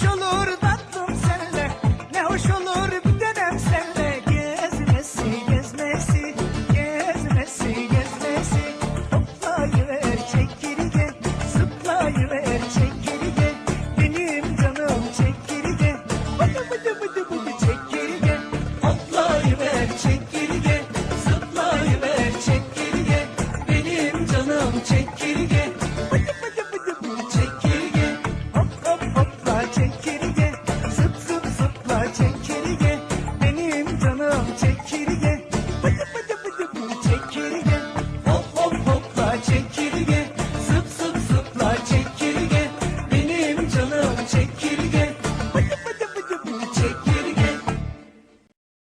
Coşalım